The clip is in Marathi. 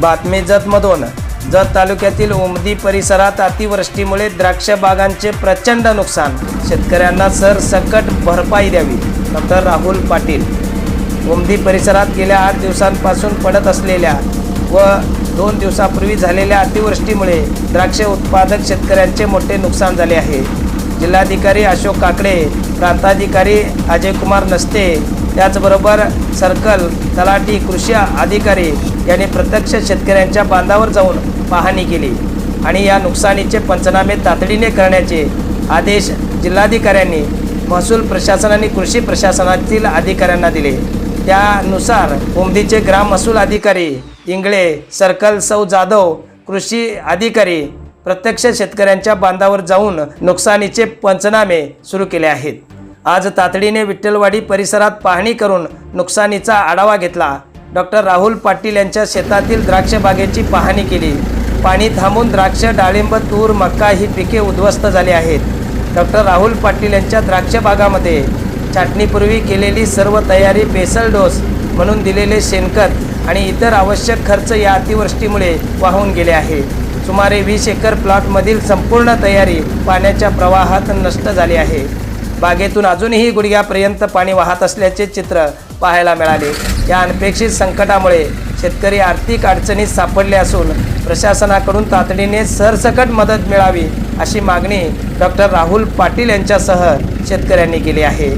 बातमी जतमधून जत तालुक्यातील उमदी परिसरात अतिवृष्टीमुळे द्राक्ष बागांचे प्रचंड नुकसान. शेतकऱ्यांना सरसकट भरपाई द्यावी डॉक्टर राहुल पाटील. उमदी परिसरात गेल्या आठ दिवसांपासून पडत असलेल्या व दोन दिवसापूर्वी झालेल्या अतिवृष्टीमुळे द्राक्ष उत्पादक शेतकऱ्यांचे मोठे नुकसान झाले आहे. जिल्हाधिकारी अशोक काकडे प्रांताधिकारी अजयकुमार नसते त्याचबरोबर सर्कल तलाठी कृषी अधिकारी यांनी प्रत्यक्ष शेतकऱ्यांच्या बांधावर जाऊन पाहणी केली आणि या नुकसानीचे पंचनामे तातडीने करण्याचे आदेश जिल्हाधिकाऱ्यांनी महसूल प्रशासन आणि कृषी प्रशासनातील अधिकाऱ्यांना दिले. त्यानुसार उमदीचे ग्राम महसूल अधिकारी इंगळे सर्कल सौ जाधव कृषी अधिकारी प्रत्यक्ष शेतकऱ्यांच्या बांधावर जाऊन नुकसानीचे पंचनामे सुरू केले आहेत. आज तातडीने विठ्ठलवाडी परिसरात पाहणी करून नुकसानीचा आढावा घेतला. डॉक्टर राहुल पाटील यांच्या शेतातील द्राक्ष बागेची पाहणी केली. पाणी थांबून द्राक्ष डाळिंब तूर मका ही पिके उद्ध्वस्त झाली आहेत. डॉक्टर राहुल पाटील यांच्या द्राक्ष बागामध्ये छाटणीपूर्वी केलेली सर्व तयारी बेसल डोस म्हणून दिलेले शेणखत आणि इतर आवश्यक खर्च या अतिवृष्टीमुळे वाहून गेले आहे. सुमारे वीस एकर प्लॉटमधील संपूर्ण तयारी पाण्याच्या प्रवाहात नष्ट झाली आहे. बागेतून अजूनही गुडघ्यापर्यंत पाणी वाहत असल्याचे चित्र पाहायला मिळाले. या अनपेक्षित संकटामुळे शेतकरी आर्थिक अडचणीत सापडले असून प्रशासनाकडून तातडीने सरसकट मदत मिळावी अशी मागणी डॉक्टर राहुल पाटील यांच्यासह शेतकऱ्यांनी केली आहे.